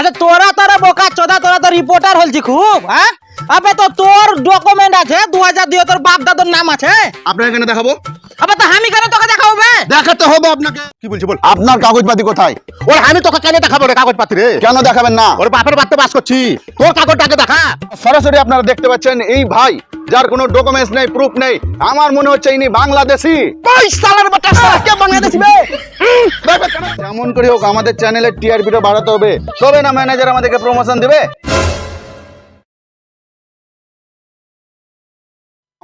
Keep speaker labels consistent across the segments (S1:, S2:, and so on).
S1: আচ্ছা তোরা তোরা বোকা, চোদা, তোরা তো রিপোর্টার হলছি খুব হ্যাঁ? আবে তো তোর ডকুমেন্ট আছে দু হাজার দিয়ে তোর বাপ দাদুর নাম আছে।
S2: আপনার এখানে দেখাবো।
S1: আবে তো আমি কেন তোকে দেখাবো বে?
S2: দেখাতে হবে আপনাকে। কি বলছি বল?
S3: আপনার কাগজপাতি কোথায়?
S2: ওর আমি তোকে কেন দেখাবো রে কাগজপাতি রে?
S3: কেন দেখাবেন না?
S2: ওর বাপের বাড়িতে বাস করছি। তোর কাগজটাকে দেখা।
S3: সরাসরি আপনারা দেখতে পাচ্ছেন এই ভাই যার কোনো ডকুমেন্টস নেই প্রুফ নেই। আমার মনে হচ্ছে ইনি বাংলাদেশি।
S2: সালার কে বাংলাদেশি বে?
S3: যেমন করে হোক আমাদের চ্যানেলের টিআরপিটা বাড়াতে হবে। তবে না ম্যানেজার আমাদেরকে প্রমোশন দেবে?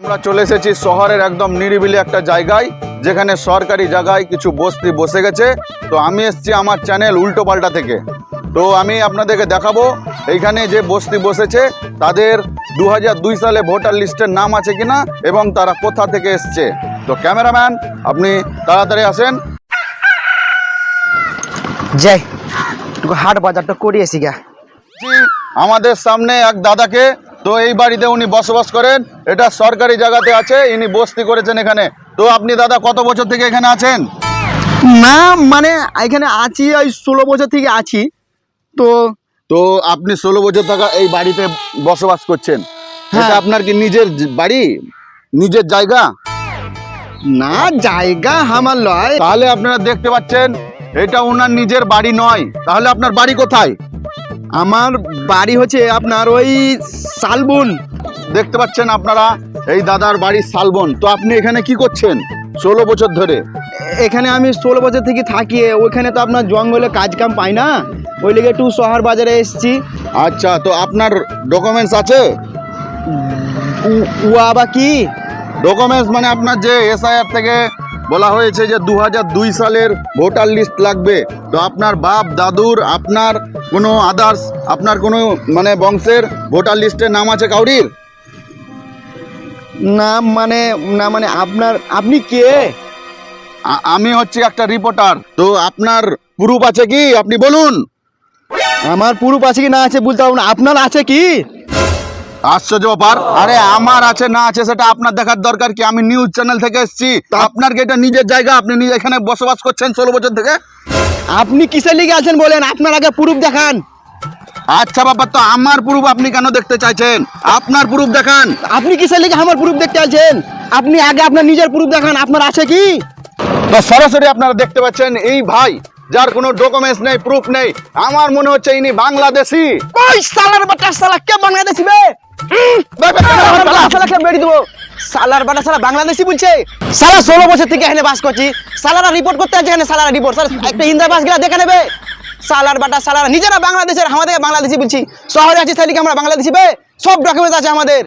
S3: আমরা চলে এসেছি শহরের একদম নিরিবিলি একটা জায়গায় যেখানে সরকারি জায়গায় কিছু বস্তি বসে গেছে। তো আমি এসেছি আমার চ্যানেল উল্টো পাল্টা থেকে। তো আমি আপনাদেরকে দেখাবো এইখানে যে বস্তি বসেছে তাদের দু হাজার দুই সালে ভোটার লিস্টের নাম আছে কিনা এবং তারা কোথা থেকে এসছে। তো ক্যামেরাম্যান আপনি তাড়াতাড়ি আসেন।
S1: যাই হাট বাজারটা করে এসি গা।
S3: আমাদের সামনে এক দাদাকে তো এই বাড়িতে উনি বসবাস করেন এটা সরকারি জায়গাতে আছে ইনি বস্তি করেছেন এখানে। তো আপনি দাদা কত বছর থেকে এখানে আছেন?
S4: না মানে এখানে আছি ওই ষোলো বছর থেকে আছি। তো
S3: তো আপনি ষোলো বছর থাকা এই বাড়িতে বসবাস করছেন।
S4: হ্যাঁ।
S3: আপনার কি নিজের বাড়ি? নিজের জায়গা?
S4: না জায়গা আমার লয়।
S3: তাহলে আপনারা দেখতে পাচ্ছেন এটা ওনার নিজের বাড়ি নয়। তাহলে আপনার বাড়ি কোথায়?
S4: আমার বাড়ি হচ্ছে আপনার ওই শালবন।
S3: দেখতে পাচ্ছেন আপনারা এই দাদার বাড়ি শালবন। তো আপনি এখানে কি করছেন? ষোলো বছর ধরে।
S4: এখানে আমি ষোলো বছর থেকে থাকি ওইখানে তো আপনার জঙ্গলে কাজ কাম পাই না? ওই লেগে একটু শহর বাজারে এসেছি।
S3: আচ্ছা তো আপনার ডকুমেন্টস আছে?
S4: উ আবার কি?
S3: ডকুমেন্টস মানে আপনার যে এসআইআর থেকে বলা হয়েছে যে দু হাজার দুই সালের ভোটার লিস্ট লাগবে। তো আপনার বাপ দাদুর আপনার কোনো আদার্স আপনার কোনো মানে বংশের ভোটার লিস্টের নাম আছে কাউরির?
S4: নাম মানে না মানে আপনার আপনি কে?
S3: আমি হচ্ছি একটা রিপোর্টার তো আপনার প্রুফ আছে কি? আপনি বলুন।
S4: আমার পুরো আছে কি না আছে বলতে পারব না। আপনার আছে কি?
S3: আশ্চর্য ব্যাপার। আরে আমার আছে না আছে সেটা আপনার দেখার দরকার কি? আমি নিউজ চ্যানেল থেকে এসেছি। আপনার কি এটা নিজের জায়গা? আপনি নিজে এখানে বসবাস করছেন ষোলো বছর থেকে?
S4: আপনি কিসের লিগে আছেন বলেন? আপনার আগে প্রুফ দেখান।
S3: আচ্ছা বাবা তো আমার প্রুফ আপনি কেন দেখতে চাইছেন? আপনার প্রুফ দেখান।
S4: আপনি কিসের লিগে আমার প্রুফ দেখতে আছেন আপনি আগে আপনার নিজের প্রুফ দেখান আপনার আছে কি?
S3: তো সরাসরি আপনারা দেখতে পাচ্ছেন এই ভাই। যার কোনো ডকুমেন্টস নেই প্রুফ নেই আমার মনে হচ্ছে ইনি বাংলাদেশি।
S4: ওই সালার বাটা সালা কে বাংলাদেশি বে? সালাকে বেড়ে দেবো সালার বাটা সালা বাংলাদেশি বলছে? সালা ষোলো বছর থেকে এখানে বাস করছি। সালারা রিপোর্ট করতে আছে এখানে সালারা রিপোর্ট স্যার একটা ইন্দ্রা বাস গেলা দেখে নেবে। সালার বাটা সালারা নিজেরা বাংলাদেশের আমাদের বাংলাদেশি বলছি। শহরে আছি তাহলে আমরা বাংলাদেশি বে? সব ডকুমেন্টস আছে আমাদের।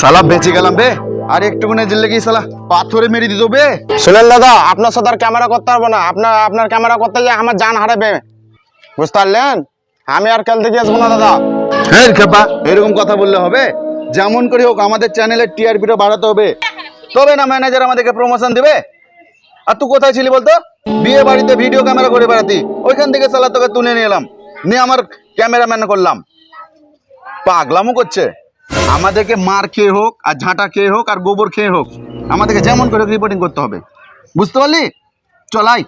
S3: সালা বেঁচে গেলাম বে। আর একটুকুনে জিল্লে কি সালা পাথরে মেরে দিত বে।
S5: শুনেন দাদা আপনার সাথে আর ক্যামেরা করতে পারব না। আপনার আপনার ক্যামেরা করতে গিয়ে আমার জান হারাবে। বুঝতে পারলেন? আমি আর কাল থেকে আসব না দাদা।
S3: হ্যাঁ খেপা এরকম কথা বললে হবে? যেমন করে হোক আমাদের চ্যানেলের টিআরপিটা বাড়াতে হবে। তবে না ম্যানেজার আমাদেরকে প্রমোশন দিবে? আর তুই কোথায় ছিলি বলতো? বিয়ে বাড়িতে ভিডিও ক্যামেরা করে বেড়াতি। ওইখান থেকে সালা তোকে তুলে নিয়ে এলাম। নিয়ে আমার ক্যামেরাম্যান করলাম। পাগলামও করছে। আমাদেরকে মার খেয়ে হোক, আর ঝাঁটা খেয়ে হোক, আর গোবর খেয়ে হোক, আমাদেরকে যেমন করে রিপোর্টিং করতে হবে। বুঝতে পারলি? চলাই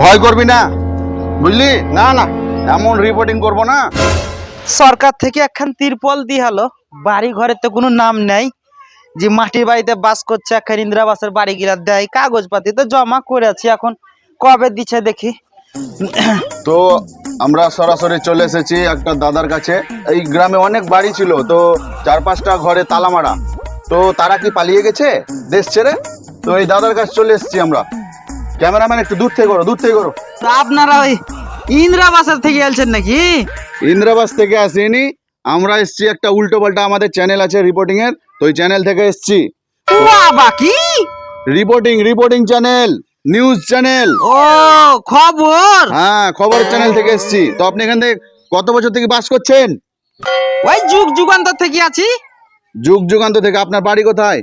S3: ভয় করবি না। বুঝলি? না না, এমন রিপোর্টিং করব না।
S1: সরকার থেকে একখান তিরপল দিয়ে হলো বাড়ি ঘরে তো কোনো নাম নেই। যে মাটির বাড়িতে বাস করছে, একখান ইন্দিরাবাসের বাড়ি গিলা দেয়, কাগজপাতি তো জমা করে আছি এখন। কবে দিচ্ছে দেখি?
S3: তো আমরা সরাসরি চলে এসেছি একটা দাদার কাছে। এই গ্রামে অনেক বাড়ি ছিল তো চার পাঁচটা ঘরে তালা মারা। তো তারা কি পালিয়ে গেছে দেশ ছেড়ে? তো এই দাদার কাছে চলে এসেছি আমরা। ক্যামেরাম্যান একটু দূর থেকে করো দূর থেকে করো।
S1: তো আপনারা ওই ইন্দিরাবাসের থেকে এলছেন নাকি?
S3: ইন্দ্রাবাস থেকে আসিনি। আমরা এসেছি একটা উল্টো পাল্টা আমাদের চ্যানেল আছে রিপোর্টিং এর তো ওই চ্যানেল থেকে এসেছি।
S1: বাবা কি?
S3: Reporting reporting channel news channel
S1: ও খবর?
S3: হ্যাঁ খবর চ্যানেল থেকে এসেছি। তো আপনি এখান থেকে কত বছর থেকে বাস করছেন?
S1: ওই যুগ যুগান্তর থেকে আছি।
S3: যুগ যুগান্ত থেকে। আপনার বাড়ি কোথায়?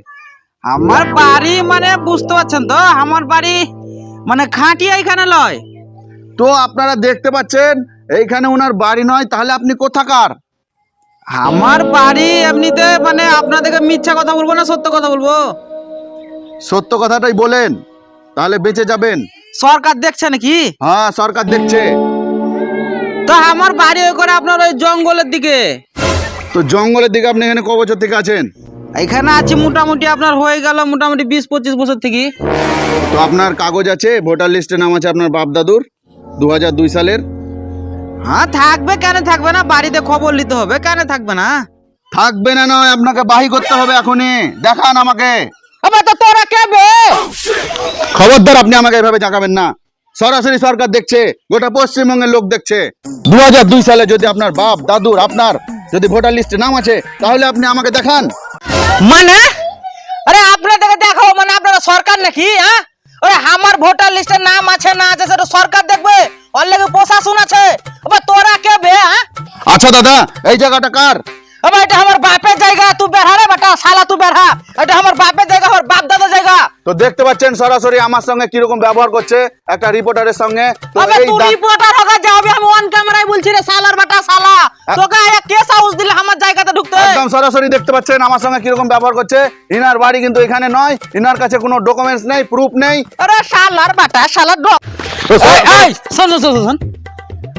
S1: আমার বাড়ি মানে বুঝতে পারছেন তো আমার বাড়ি মানে খাঁটিয়া এখানে লয়।
S3: তো আপনারা দেখতে পাচ্ছেন এইখানে ওনার বাড়ি নয় তাহলে আপনি কোথাকার?
S1: আমার বাড়ি এমনিতে মানে আপনাদেরকে মিথ্যা কথা বলব না সত্য কথা বলব?
S3: সত্য কথাটাই বলেন। তাহলে বেঁচে যাবেন।
S1: সরকার দেখছে নাকি?
S3: হ্যাঁ সরকার দেখছে।
S1: তো আমার বাড়ি ওই করে আপনার ওই জঙ্গলের দিকে।
S3: তো জঙ্গলের দিকে আপনি এখানে ক বছর থেকে আছেন?
S1: এখানে আছি মোটামুটি আপনার হয়ে গেল মোটামুটি বিশ পঁচিশ বছর থেকে।
S3: তো আপনার কাগজ আছে ভোটার লিস্টে নাম আছে আপনার বাপ দাদুর দু দুই সালের।
S1: হ্যাঁ থাকবে কেন থাকবে না? বাড়িতে খবর নিতে হবে কেন থাকবে না?
S3: থাকবে না নয় আপনাকে বাহি করতে হবে এখনই। দেখান আমাকে।
S1: আবার তো তোরা কে বে?
S3: খবরদার আপনি আমাকে এভাবে জাগাবেন না। সরাসরি সরকার দেখছে গোটা পশ্চিমবঙ্গের লোক দেখছে। দু সালে যদি আপনার বাপ দাদুর আপনার যদি ভোটার লিস্টে নাম আছে তাহলে আপনি আমাকে দেখান।
S1: মানে? আরে আপনাদেরকে দেখো মানে আপনারা সরকার নাকি হ্যাঁ? ওরে আমার ভোটার লিস্টে নাম আছে না আছে সেটা সরকার দেখবে। ওর লেগে প্রশাসন আছে। তোরা কে বে হ্যাঁ?
S3: আচ্ছা দাদা এই জায়গাটা কার?
S1: আবার এটা আমার বাপের জায়গা তুই বেরহা রে বেটা শালা তুই বেরহা এটা আমার বাপের জায়গা আমার বাপ দাদার জায়গা।
S3: তো দেখতে পাচ্ছেন সরাসরি আমার সঙ্গে কীরকম ব্যবহার করছে একটা রিপোর্টারের সঙ্গে। তো
S1: আবে
S3: এই
S1: তুই
S3: দা-
S1: রিপোর্টার হোক যাবি আমি অন ক্যামেরায় বলছি রে শালার বেটা শালা। তোকে এক কেস হাউস দিলে আমার জায়গাতে ঢুকতে।
S3: একদম সরাসরি দেখতে পাচ্ছেন আমার সঙ্গে কীরকম ব্যবহার করছে। ইনার বাড়ি কিন্তু এখানে নয় ইনার কাছে কোনো ডকুমেন্টস নেই প্রুফ নেই।
S1: আরে শালার বেটা শালার ডক এই, এই শোন শোন শোন, শোন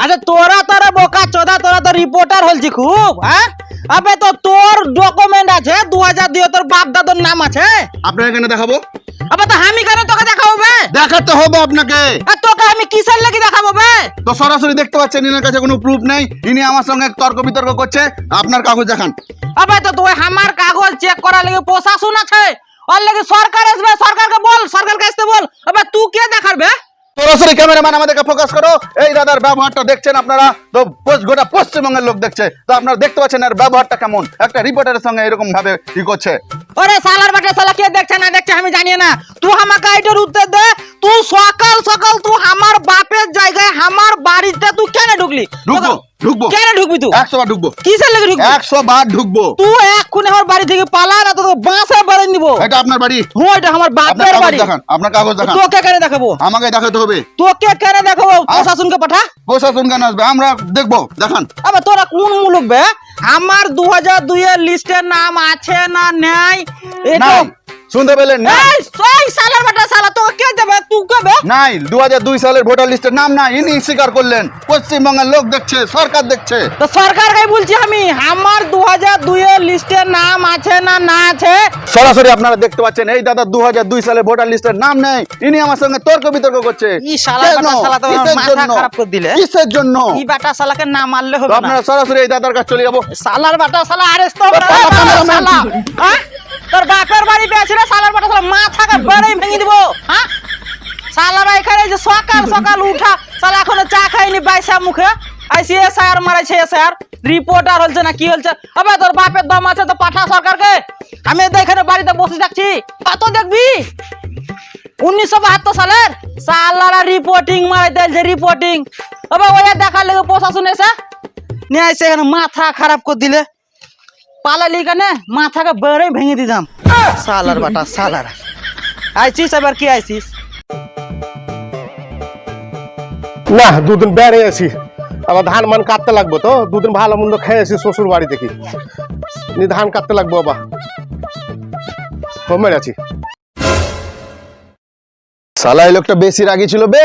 S1: আচ্ছা তোরা তোরা বোকা চোদা তোরা তো রিপোর্টার হলছি খুব হ্যাঁ? আবে তো তোর ডকুমেন্ট আছে দু হাজার দিয়ে তোর বাপ দাদুর নাম আছে।
S3: আপনার এখানে দেখাবো?
S1: আবে তো আমি কেন তোকে দেখাবো বে?
S3: দেখাতে হবে আপনাকে।
S1: আর তোকে আমি কিসের লেগে দেখাবো বে?
S3: তো সরাসরি দেখতে পাচ্ছেন ইনার কাছে কোনো প্রুফ নেই। ইনি আমার সঙ্গে তর্ক বিতর্ক করছে। আপনার কাগজ দেখান।
S1: আবে তো তুই আমার কাগজ চেক করার লেগে প্রশাসন আছে। ওর লেগে সরকার আসবে সরকারকে বল সরকারকে আসতে বল। আবে তুই কে দেখাবে
S3: সরাসরি ক্যামেরাম্যান আমাদেরকে ফোকাস করো। এই দাদার ব্যবহারটা দেখছেন আপনারা? তো গোটা পশ্চিমবঙ্গের লোক দেখছে। তো আপনারা দেখতে পাচ্ছেন এর ব্যবহারটা কেমন? একটা রিপোর্টারের সঙ্গে এরকম ভাবে ই করছে।
S1: ওরে সালার বাটে সালা কে দেখছে না দেখছে আমি জানি না। তুই আমাকে এটার উত্তর দে। তুই সকাল সকাল তুই আমার বাপের জায়গায় আমার বাড়িতে তুই কেন ঢুকলি?
S3: ঢুকবো? ঢুকবো?
S1: কেন ঢুকবি তুই?
S3: একশো বার ঢুকবো।
S1: কিসের লেগে ঢুকবি?
S3: একশো বার ঢুকবো।
S1: তুই এক্ষুনি আমার বাড়ি থেকে পালা না তোকে বাঁশে বাড়ি নিব।
S3: এটা আপনার বাড়ি?
S1: হুঁ এটা আমার বাপের বাড়ি।
S3: দেখান আপনার কাগজ দেখান।
S1: তোকে কেন দেখাবো?
S3: আমাকে দেখাতে হবে।
S1: তোকে কেন দেখাবো? প্রশাসনকে পাঠা।
S3: প্রশাসন কেন আসবে? আমরা দেখব দেখান।
S1: আবে তোরা কোন মুলুক বে? আমার দু হাজার দুই এর লিস্টে নাম আছে না নাই? এটা
S3: নাই শুনতে পেলেন না?
S1: এই সালার বাটা সালা তোকে কে দেবে? তুই
S3: নাই দু দুই সালের ভোটার লিস্টের নাম নাই ইনি স্বীকার করলেন। পশ্চিমবঙ্গের লোক দেখছে সরকার দেখছে।
S1: তো সরকারকে বলছি আমি আমার দু হাজার দুই এর লিস্টে নাম আছে না না আছে?
S3: সরাসরি আপনারা দেখতে পাচ্ছেন এই দাদা দু দুই সালে ভোটার লিস্টের নাম নেই ইনি আমার সঙ্গে তর্ক বিতর্ক করছে।
S1: ই
S3: কেন?
S1: বাটা শালা তো মাথা খারাপ করে দিলে।
S3: কিসের জন্য?
S1: ই বাটা শালাকে না মারলে
S3: তো
S1: হবে না।
S3: আপনারা সরাসরি এই দাদার কাছে চলে যাব।
S1: সালার বাটা সালা আরেস্ট তো
S3: বাবা, বাবা, বাবা,
S1: তোর বাপের বাড়ি পেয়েছিল সালার বাটা শালা মাথাকে বেড়েই ভেঙে দিব। হ্যাঁ সালারা এখানে যে সকাল সকাল উঠা সালা এখনও চা খাইনি বাইসা মুখে। আইসি এসআর মারাইছে এসআর রিপোর্টার হলছে না, কি হলছে আবে, তোর বাপের দম আছে তো পাঠা সরকারকে? আমি এখানে বাড়িতে বসে থাকছি। কত দেখবি? উনিশশো বাহাত্তর সালের সালারা রিপোর্টিং মারাই দিয়েছে রিপোর্টিং আবার ওই দেখার লেগে প্রশাসন এসে নিয়ে আসছে এখানে, মাথা খারাপ করে দিলে। পালালি কেনে মাথাকে বেড়ে ভেঙে দিতাম। সালার বাটা সালার। আইছিস এবার কি আইছিস?
S2: না দুদিন বেড়ে আছি আবার ধান মান কাটতে লাগবো তো। দুদিন ভালো মন্দ খেয়ে আসি শ্বশুর বাড়ি থেকে ধান কাটতে লাগবো বাবা কমে আছি।
S3: সালা এই লোকটা বেশি রাগি ছিল বে।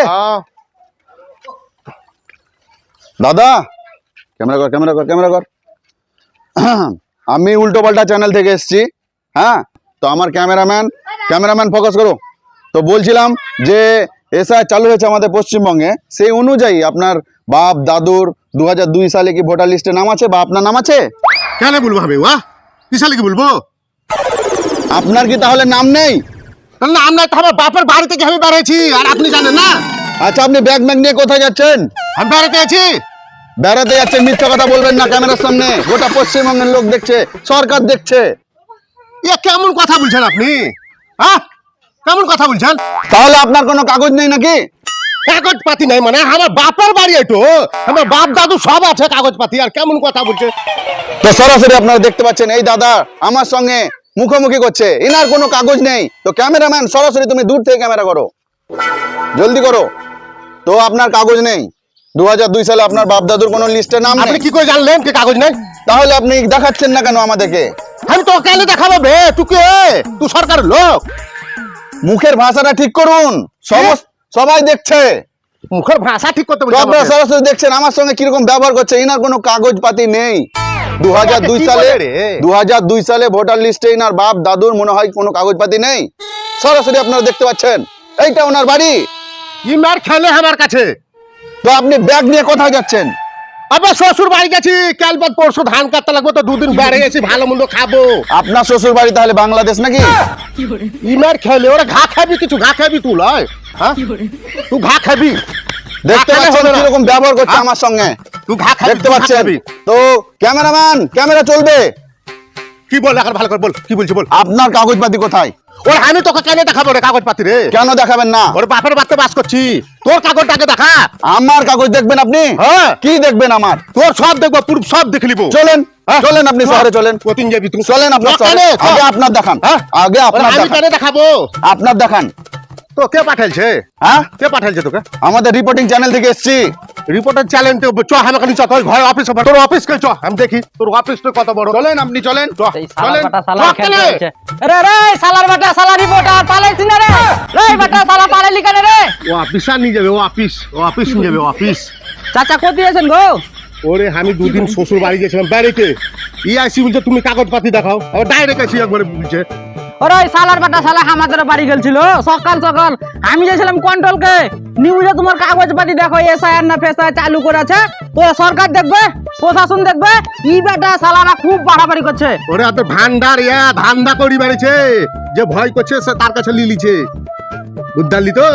S3: দাদা ক্যামেরা কর ক্যামেরা কর ক্যামেরা কর। আমি উল্টো পাল্টা চ্যানেল থেকে এসেছি হ্যাঁ? তো আমার ক্যামেরাম্যান ক্যামেরাম্যান ফোকাস করো। তো বলছিলাম যে এসআই চালু হয়েছে আমাদের পশ্চিমবঙ্গে সেই অনুযায়ী আপনার বাপ দাদুর দু দুই সালে কি ভোটার লিস্টে নাম আছে? বা আপনার নাম আছে?
S2: কেন বলব আমি ওয়া কি সালে কি বলব?
S3: আপনার কি তাহলে নাম নেই?
S2: না আমরা তো আমার বাপের বাড়ি থেকে আমি বেড়েছি আর আপনি জানেন না?
S3: আচ্ছা আপনি ব্যাগ ম্যাগ নিয়ে কোথায় যাচ্ছেন?
S2: আমি বেড়াতে আছি।
S3: বেড়াতে যাচ্ছেন মিথ্যা কথা বলবেন না ক্যামেরার সামনে। গোটা পশ্চিমবঙ্গের লোক দেখছে, সরকার দেখছে।
S2: এ কেমন কথা বলছেন আপনি? হ্যাঁ? কেমন কথা বলছেন?
S3: তাহলে আপনার কোনো কাগজ নেই নাকি?
S2: কাগজ পাতি নাই মানে আমার বাপের বাড়ি এটো আমার বাপ, দাদু সব আছে কাগজ পাতি, আর কেমন কথা বলছে?
S3: তো সরাসরি আপনারা দেখতে পাচ্ছেন, এই দাদা আমার সঙ্গে মুখোমুখি করছে। ইনার কোনো কাগজ নেই। তো ক্যামেরাম্যান, সরাসরি তুমি দূর থেকে ক্যামেরা করো। জলদি করো। তো আপনার কাগজ নেই। দু দুই সালে আপনার বাপ দাদুর কোনো লিস্টে নাম
S2: আপনি কি করে জানলেন? কি কাগজ নেই?
S3: তাহলে আপনি দেখাচ্ছেন না কেন আমাদেরকে?
S2: আমি তো কেন দেখাবো বে তুই কে? তুই সরকারের লোক।
S3: মুখের ভাষাটা ঠিক করুন। সবাই দেখছে।
S2: মুখের ভাষা ঠিক করতে বলছি
S3: আপনারা সরাসরি দেখছেন আমার সঙ্গে কীরকম ব্যবহার করছে ইনার কোনো কাগজপাতি নেই। দু হাজার দুই
S2: কি
S3: সালে? দু হাজার দুই সালে ভোটার লিস্টে ইনার বাপ দাদুর মনে হয় কোনো কাগজপাতি নেই। সরাসরি আপনারা দেখতে পাচ্ছেন এইটা ওনার বাড়ি।
S2: কি মার খেলে আমার কাছে।
S3: তো আপনি ব্যাগ নিয়ে কোথায় যাচ্ছেন?
S2: আবার শ্বশুর বাড়ি গেছি। কাল বাদ পরশু ধান কাটতে লাগবো তো দুদিন বেড়ে গেছি ভালো মন্দ খাব।
S3: আপনার শ্বশুর বাড়ি তাহলে বাংলাদেশ নাকি?
S2: ইমার খেলে ওরা ঘা খাবি কিছু ঘা খাবি তুই লয়। হ্যাঁ? তুই ঘা খাবি।
S3: দেখতে পাচ্ছেন
S2: না।
S3: কীরকম ব্যবহার করছে
S2: হ্যাঁ?
S3: আমার সঙ্গে?
S2: তুই ঘা খাবি
S3: দেখতে পাচ্ছেন? তো ক্যামেরাম্যান ক্যামেরা চলবে।
S2: কি বল এখন ভালো করে বল কি বলছি বল।
S3: আপনার কাগজপাতি কোথায়?
S2: ওর আমি তোকে কেন দেখাবো রে কাগজ পাতি রে?
S3: কেন দেখাবেন না?
S2: ওর বাপের বাড়িতে বাস করছি। তোর কাগজটাকে দেখা।
S3: আমার কাগজ দেখবেন আপনি?
S2: হ্যাঁ।
S3: কি দেখবেন আমার?
S2: তোর সব দেখব পুরো সব দেখে নিবো।
S3: চলেন
S2: হ্যাঁ?
S3: চলেন আপনি
S2: চল।
S3: শহরে চলেন।
S2: কতিন যাবি তুই?
S3: চলেন আপনার শহরে। আগে আপনার দেখান।
S2: হ্যাঁ?
S3: আগে আপনার
S2: আমি কেন দেখাবো?
S3: আপনার দেখান।
S2: তো কে পাঠাইছে
S3: হ্যাঁ?
S2: কে পাঠাইছে তোকে?
S3: আমাদের রিপোর্টিং চ্যানেল থেকে এসেছি।
S2: রিপোর্টার চ্যালেঞ্জ চ আমাকে চ তোর ঘরে অফিস তোর অফিস কে চ আমি দেখি তোর অফিস তো কত বড়।
S3: চলেন আপনি চলেন।
S2: চ চলেন।
S1: রে? রে সালার বাটা সালার রিপোর্টার পালাইছি না রে। রে বাটা সালা পালাইলি কেন রে?
S2: ও অফিস আর নিয়ে যাবে ও অফিস ও অফিস নিয়ে যাবে অফিস
S1: চাচা কোথায় আছেন গো?
S2: ওরে আমি দুদিন শ্বশুর বাড়ি গেছিলাম বাড়িতে ই আইসি বলছে তুমি কাগজপাতি দেখাও। আবার ডাইরেক্ট আসি একবারে বলছে।
S1: ওরে ওই সালার বাটা সালা আমাদের বাড়ি গেছিল সকাল সকাল। আমি যাইছিলাম কন্ট্রোলকে নিউজে তোমার কাগজ পাতি দেখো এসআইআর না ফেসআই চালু করেছে। তো সরকার দেখবে প্রশাসন দেখবে ই বেটা সালারা খুব বাড়াবাড়ি করছে।
S2: ওরে এত ভান্ডার ইয়া ধান্দা করি বেড়েছে। যে ভয় করছে সে তার কাছে লিলিছে। বুঝলি তো?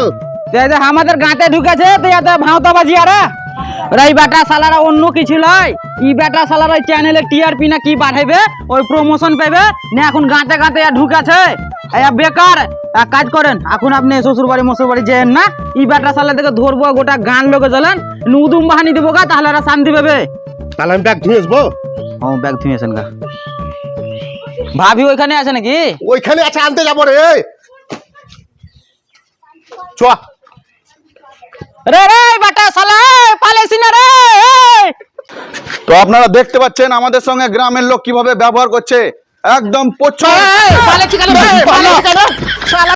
S1: তো আমাদের গাঁতে ঢুকেছে তো এত ভাওতা বাজি আরে। ওরা এই বেটা সালারা অন্য কিছু নয় ই বেটা সালারা চ্যানেলে টিআরপি না কি বাড়াইবে ওই প্রমোশন পাইবে? না এখন গাঁতে গাঁতে ঢুকেছে। বেকার। এক কাজ করেন এখন আপনি শ্বশুর বাড়ি মশুর বাড়ি যেন না ই বেটা সালা থেকে ধরবো গোটা গান লোকে চলেন নুদুম বাহানি দেবো গা তাহলে এরা শান্তি পাবে।
S2: তাহলে আমি ব্যাগ ধুয়ে আসব?
S1: ও ব্যাগ থুয়েছেন গা। ভাবি ওইখানে আছে নাকি?
S2: ওইখানে আছে আনতে যাব রে চ
S1: রে রে বেটা সালা পালেছি না রে
S3: তো আপনারা দেখতে পাচ্ছেন আমাদের সঙ্গে গ্রামের লোক কীভাবে ব্যবহার করছে। একদম প্রচুর।
S1: পালেছি কেন পালেছি কেন? শালা।